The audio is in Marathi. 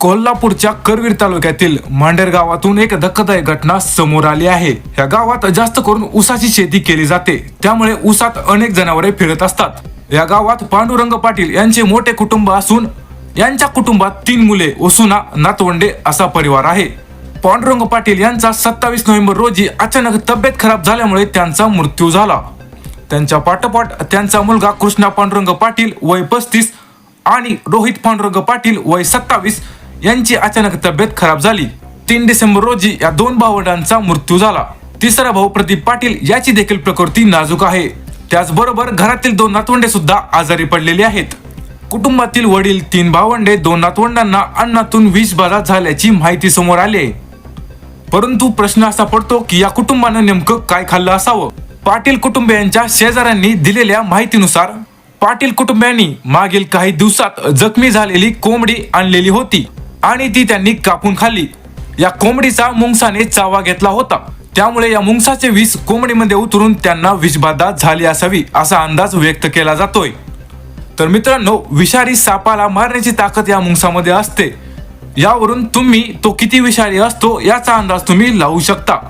कोल्हापूरच्या करवीर तालुक्यातील मांडेर गावातून एक धक्कादायक घटना समोर आली आहे. या गावात जास्त करून ऊसाची शेती केली जाते. त्यामुळे ऊसात अनेक जनावरे फिरत असतात. या गावात पांडुरंग पाटील यांचे मोठे कुटुंब असून यांच्या कुटुंबात तीन मुले ओसुना नातवंडे असा परिवार आहे. पांडुरंग पाटील यांचा सत्तावीस नोव्हेंबर रोजी अचानक तब्येत खराब झाल्यामुळे त्यांचा मृत्यू झाला. त्यांच्या पाठोपाठ त्यांचा मुलगा कृष्णा पांडुरंग पाटील वय पस्तीस आणि रोहित पांडुरंग पाटील वय सत्तावीस यांची अचानक तब्येत खराब झाली. तीन डिसेंबर रोजी या दोन भावंडांचा मृत्यू झाला. तिसरा भाऊ प्रदीप पाटील याची देखील प्रकृती नाजूक आहे. त्याचबरोबर घरातील दोन नातवंडे सुद्धा आजारी पडलेले आहेत. कुटुंबातील वडील तीन भावंडे दोन नातवंडांना अन्नातून विष बाधा झाल्याची माहिती समोर आली. परंतु प्रश्न असा पडतो की या कुटुंबानं नेमकं काय खाल्लं असावं? पाटील कुटुंबियांच्या शेजाऱ्यांनी दिलेल्या माहितीनुसार पाटील कुटुंबियांनी मागील काही दिवसात जखमी झालेली कोंबडी आणलेली होती. आणि ती त्यांनी कापून खाल्ली. या कोंबडीचा मुंगसाने चावा घेतला होता. त्यामुळे या मुंगसाचे विष कोंबडीमध्ये उतरून त्यांना विषबाधा झाली असावी असा अंदाज व्यक्त केला जातोय. तर मित्रांनो विषारी सापाला मारण्याची ताकद या मुंगसामध्ये असते. यावरून तुम्ही तो किती विषारी असतो याचा अंदाज तुम्ही लावू शकता.